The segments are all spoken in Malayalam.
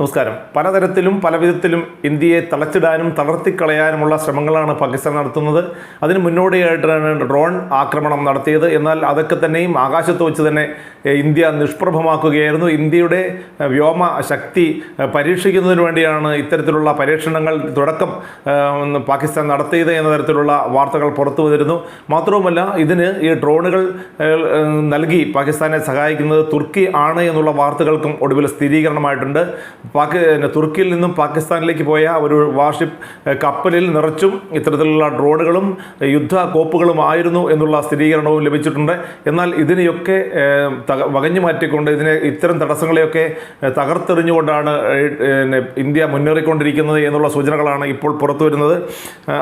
നമസ്കാരം. പലതരത്തിലും പലവിധത്തിലും ഇന്ത്യയെ തളച്ചിടാനും തളർത്തിക്കളയാനുമുള്ള ശ്രമങ്ങളാണ് പാകിസ്ഥാൻ നടത്തുന്നത്. അതിന് മുന്നോടിയായിട്ടാണ് ഡ്രോൺ ആക്രമണം നടത്തിയത്. എന്നാൽ അതൊക്കെ തന്നെയും ആകാശത്ത് വെച്ച് തന്നെ ഇന്ത്യ നിഷ്പ്രഭമാക്കുകയായിരുന്നു. ഇന്ത്യയുടെ വ്യോമ ശക്തി പരീക്ഷിക്കുന്നതിന് വേണ്ടിയാണ് ഇത്തരത്തിലുള്ള പരീക്ഷണങ്ങൾ തുടക്കം പാകിസ്ഥാൻ നടത്തിയത് എന്ന തരത്തിലുള്ള വാർത്തകൾ പുറത്തു വന്നിരുന്നു. മാത്രവുമല്ല ഇതിന് ഈ ഡ്രോണുകൾ നൽകി പാകിസ്ഥാനെ സഹായിക്കുന്നത് തുർക്കി ആണ് എന്നുള്ള വാർത്തകൾക്കും ഒടുവിൽ സ്ഥിരീകരണമായിട്ടുണ്ട്. പാകി തുർക്കിയിൽ നിന്നും പാകിസ്ഥാനിലേക്ക് പോയ ഒരു വാർഷിപ്പ് കപ്പലിൽ നിറച്ചും ഇത്തരത്തിലുള്ള ഡ്രോണുകളും യുദ്ധ കോപ്പുകളും ആയിരുന്നു എന്നുള്ള സ്ഥിരീകരണവും ലഭിച്ചിട്ടുണ്ട്. എന്നാൽ ഇതിനെയൊക്കെ വകഞ്ഞു മാറ്റിക്കൊണ്ട് ഇതിനെ ഇത്തരം തടസ്സങ്ങളെയൊക്കെ തകർത്തെറിഞ്ഞുകൊണ്ടാണ് ഇന്ത്യ മുന്നേറിക്കൊണ്ടിരിക്കുന്നത് എന്നുള്ള സൂചനകളാണ് ഇപ്പോൾ പുറത്തു വരുന്നത്.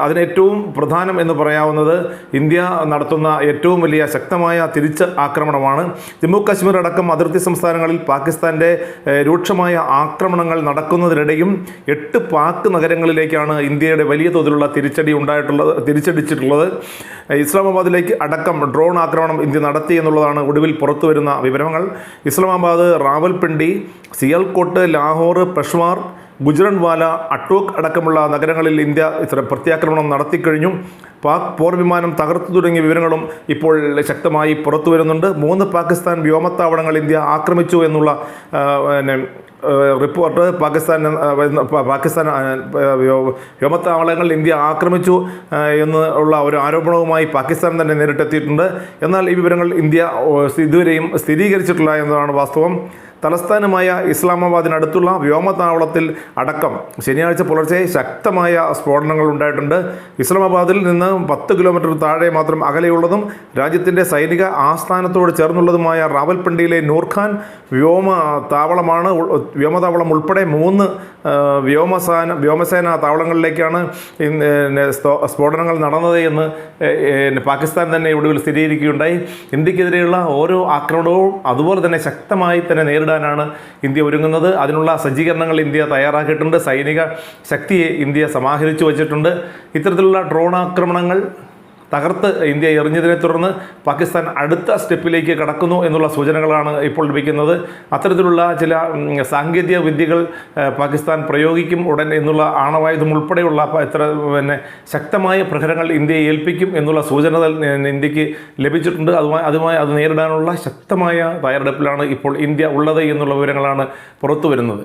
അതിനേറ്റവും പ്രധാനം എന്ന് പറയാവുന്നത് ഇന്ത്യ നടത്തുന്ന ഏറ്റവും വലിയ ശക്തമായ തിരിച്ച് ആക്രമണമാണ്. ജമ്മു കാശ്മീർ അടക്കം അതിർത്തി സംസ്ഥാനങ്ങളിൽ പാകിസ്ഥാന്റെ രൂക്ഷമായ രൂക്ഷമായ ആക്രമണങ്ങൾ നടക്കുന്നതിനിടെയും എട്ട് പാക് നഗരങ്ങളിലേക്കാണ് ഇന്ത്യയുടെ വലിയ തോതിലുള്ള തിരിച്ചടി ഉണ്ടായിട്ടുള്ളത് തിരിച്ചടിച്ചിട്ടുള്ളത്. ഇസ്ലാമാബാദിലേക്ക് അടക്കം ഡ്രോൺ ആക്രമണം ഇന്ത്യ നടത്തി എന്നുള്ളതാണ് ഒടുവിൽ പുറത്തു വരുന്ന വിവരങ്ങൾ. ഇസ്ലാമാബാദ് റാവൽപിണ്ടി സിയൽകോട്ട് ലാഹോർ പെഷ്വാർ ഗുജറൻവാല അട്ടോക്ക് അടക്കമുള്ള നഗരങ്ങളിൽ ഇന്ത്യ ഇത്ര പ്രത്യാക്രമണം നടത്തിക്കഴിഞ്ഞു. പാക് പോർ വിമാനം തകർത്തു തുടങ്ങിയ വിവരങ്ങളും ഇപ്പോൾ ശക്തമായി പുറത്തു വരുന്നുണ്ട്. മൂന്ന് പാകിസ്ഥാൻ വ്യോമത്താവളങ്ങൾ ഇന്ത്യ ആക്രമിച്ചു എന്നുള്ള പിന്നെ റിപ്പോർട്ട് പാകിസ്ഥാൻ പാകിസ്ഥാൻ വ്യോമത്താവളങ്ങൾ ഇന്ത്യ ആക്രമിച്ചു എന്നുള്ള ഒരു ആരോപണവുമായി പാകിസ്ഥാൻ തന്നെ നേരിട്ടെത്തിയിട്ടുണ്ട്. എന്നാൽ ഈ വിവരങ്ങൾ ഇന്ത്യ ഇതുവരെയും സ്ഥിരീകരിച്ചിട്ടില്ല എന്നതാണ് വാസ്തവം. തലസ്ഥാനമായ ഇസ്ലാമാബാദിനടുത്തുള്ള വ്യോമതാവളത്തിൽ അടക്കം ശനിയാഴ്ച പുലർച്ചെ ശക്തമായ സ്ഫോടനങ്ങൾ ഉണ്ടായിട്ടുണ്ട്. ഇസ്ലാമാബാദിൽ നിന്ന് പത്ത് കിലോമീറ്റർ താഴെ മാത്രം അകലെയുള്ളതും രാജ്യത്തിന്റെ സൈനിക ആസ്ഥാനത്തോട് ചേർന്നുള്ളതുമായ റാവൽപിണ്ടിയിലെ നൂർഖാൻ വ്യോമ താവളമാണ് വ്യോമതാവളം ഉൾപ്പെടെ മൂന്ന് വ്യോമസേന വ്യോമസേന താവളങ്ങളിലേക്കാണ് സ്ഫോടനങ്ങൾ നടന്നത് എന്ന് പാകിസ്ഥാൻ തന്നെ ഒടുവിൽ സ്ഥിരീകരിക്കുകയുണ്ടായി. ഇന്ത്യക്കെതിരെയുള്ള ഓരോ ആക്രമണവും അതുപോലെ തന്നെ ശക്തമായി തന്നെ നേരിടാനാണ് ഇന്ത്യ ഒരുങ്ങുന്നത്. അതിനുള്ള സജ്ജീകരണങ്ങൾ ഇന്ത്യ തയ്യാറാക്കിയിട്ടുണ്ട്. സൈനിക ശക്തിയെ ഇന്ത്യ സമാഹരിച്ചു വച്ചിട്ടുണ്ട്. ഇത്തരത്തിലുള്ള ഡ്രോൺ ആക്രമണങ്ങൾ തകർത്ത് ഇന്ത്യ എറിഞ്ഞതിനെ തുടർന്ന് പാകിസ്ഥാൻ അടുത്ത സ്റ്റെപ്പിലേക്ക് കടക്കുന്നു എന്നുള്ള സൂചനകളാണ് ഇപ്പോൾ ലഭിക്കുന്നത്. അത്തരത്തിലുള്ള ചില സാങ്കേതിക വിദ്യകൾ പാകിസ്ഥാൻ പ്രയോഗിക്കും ഉടൻ എന്നുള്ള ആണവായുധം ഉൾപ്പെടെയുള്ള ഇത്ര പിന്നെ ശക്തമായ പ്രഹരങ്ങൾ ഇന്ത്യയെ ഏൽപ്പിക്കും എന്നുള്ള സൂചന ഇന്ത്യയ്ക്ക് ലഭിച്ചിട്ടുണ്ട്. അതുമായി അതുമായി അത് നേരിടാനുള്ള ശക്തമായ തയ്യാറെടുപ്പിലാണ് ഇപ്പോൾ ഇന്ത്യ ഉള്ളത് എന്നുള്ള വിവരങ്ങളാണ് പുറത്തു വരുന്നത്.